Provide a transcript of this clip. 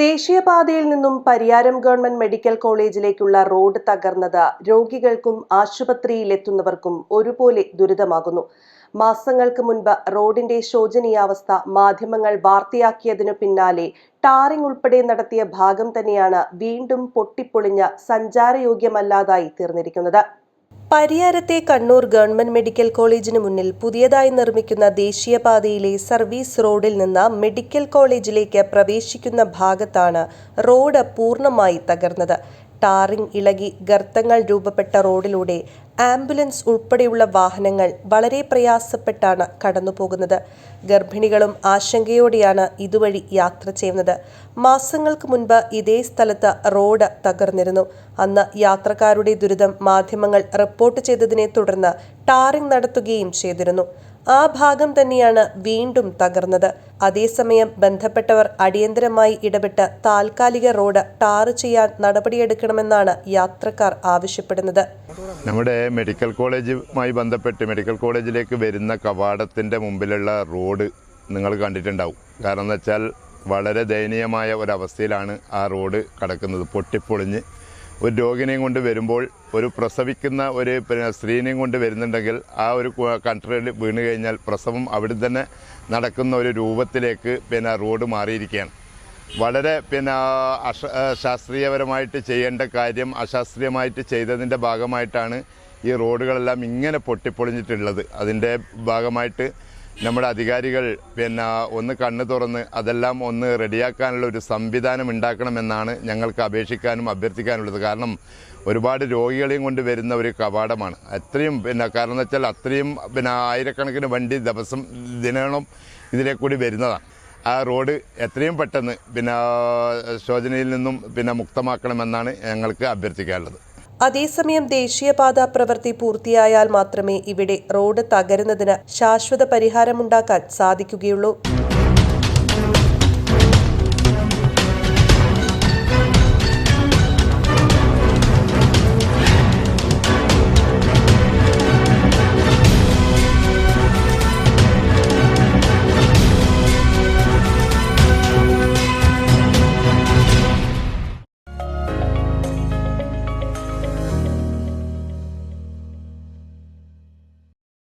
ദേശീയപാതയിൽ നിന്നും Pariyaram government medical കോളേജിലേക്കുള്ള റോഡ് തകർന്നത് രോഗികൾക്കും ആശുപത്രിയിലെത്തുന്നവർക്കും ഒരുപോലെ ദുരിതമാകുന്നു. മാസങ്ങൾക്ക് മുൻപ് റോഡിന്റെ ശോചനീയാവസ്ഥ മാധ്യമങ്ങൾ വാർത്തയാക്കിയതിനു പിന്നാലെ ടാറിംഗ് ഉൾപ്പെടെ നടത്തിയ ഭാഗം തന്നെയാണ് വീണ്ടും പൊട്ടിപ്പൊളിഞ്ഞ് സഞ്ചാരയോഗ്യമല്ലാതായി തീർന്നിരിക്കുന്നത്. പരിയാരത്തെ കണ്ണൂർ ഗവൺമെന്റ് മെഡിക്കൽ കോളേജിന് മുന്നിൽ പുതിയതായി നിർമ്മിക്കുന്ന ദേശീയപാതയിലെ സർവീസ് റോഡിൽ നിന്ന് മെഡിക്കൽ കോളേജിലേക്ക് പ്രവേശിക്കുന്ന ഭാഗത്താണ് റോഡ് പൂർണമായി തകർന്നത്. ടാറിംഗ് ഇളകി ഗർത്തങ്ങൾ രൂപപ്പെട്ട റോഡിലൂടെ ആംബുലൻസ് ഉൾപ്പെടെയുള്ള വാഹനങ്ങൾ വളരെ പ്രയാസപ്പെട്ടാണ് കടന്നുപോകുന്നത്. ഗർഭിണികളും ആശങ്കയോടെയാണ് ഇതുവഴി യാത്ര ചെയ്യുന്നത്. മാസങ്ങൾക്ക് മുൻപ് ഇതേ സ്ഥലത്ത് റോഡ് തകർന്നിരുന്നു. അന്ന് യാത്രക്കാരുടെ ദുരിതം മാധ്യമങ്ങൾ റിപ്പോർട്ട് ചെയ്തതിനെ തുടർന്ന് ടാറിംഗ് നടത്തുകയും ചെയ്തിരുന്നു. ആ ഭാഗം തന്നെയാണ് വീണ്ടും തകർന്നത്. അതേസമയം ബന്ധപ്പെട്ടവർ അടിയന്തരമായി ഇടപെട്ട് താൽക്കാലിക റോഡ് ടാർ ചെയ്യാൻ നടപടിയെടുക്കണമെന്നാണ് യാത്രക്കാർ ആവശ്യപ്പെടുന്നത്. നമ്മുടെ മെഡിക്കൽ കോളേജുമായി ബന്ധപ്പെട്ട് മെഡിക്കൽ കോളേജിലേക്ക് വരുന്ന കവാടത്തിന്റെ മുമ്പിലുള്ള റോഡ് നിങ്ങൾ കണ്ടിട്ടുണ്ടാവും. കാരണം എന്ന് വെച്ചാൽ വളരെ ദയനീയമായ ഒരവസ്ഥയിലാണ് ആ റോഡ് കടക്കുന്നത്. പൊട്ടിപ്പൊളിഞ്ഞ് ഒരു രോഗിനെയും കൊണ്ട് വരുമ്പോൾ ഒരു പ്രസവിക്കുന്ന ഒരു സ്ത്രീനെയും കൊണ്ട് വരുന്നുണ്ടെങ്കിൽ ആ ഒരു കൺട്രിയിൽ വീണ് കഴിഞ്ഞാൽ പ്രസവം അവിടെ തന്നെ നടക്കുന്ന ഒരു രൂപത്തിലേക്ക് പിന്നെ റോഡ് മാറിയിരിക്കുകയാണ്. വളരെ പിന്നെ അശ ശാസ്ത്രീയപരമായിട്ട് ചെയ്യേണ്ട കാര്യം അശാസ്ത്രീയമായിട്ട് ചെയ്തതിന്റെ ഭാഗമായിട്ടാണ് ഈ റോഡുകളെല്ലാം ഇങ്ങനെ പൊട്ടിപ്പൊളിഞ്ഞിട്ടുള്ളത്. അതിന്റെ ഭാഗമായിട്ട് നമ്മുടെ അധികാരികൾ പിന്നെ ഒന്ന് കണ്ണ് തുറന്ന് അതെല്ലാം ഒന്ന് റെഡിയാക്കാനുള്ള ഒരു സംവിധാനം ഉണ്ടാക്കണമെന്നാണ് ഞങ്ങൾക്ക് അപേക്ഷിക്കാനും അഭ്യർത്ഥിക്കാനുള്ളത്. കാരണം ഒരുപാട് രോഗികളെയും കൊണ്ട് വരുന്ന ഒരു കവാടമാണ്. അത്രയും പിന്നെ കാരണം വെച്ചാൽ അത്രയും പിന്നെ ആയിരക്കണക്കിന് വണ്ടി ദിവസം ദിനങ്ങളും ഇതിലെ കൂടി വരുന്നതാണ് ആ റോഡ് എത്രയും പെട്ടെന്ന് പിന്നെ ശോചനയിൽ നിന്നും പിന്നെ മുക്തമാക്കണമെന്നാണ് ഞങ്ങൾക്ക് അഭ്യർത്ഥിക്കാനുള്ളത്. അതേസമയം ദേശീയപാത പ്രവൃത്തി പൂർത്തിയായാൽ മാത്രമേ ഇവിടെ റോഡ് തകരുന്നതിന് ശാശ്വത പരിഹാരമുണ്ടാക്കാൻ സാധിക്കുകയുള്ളൂ.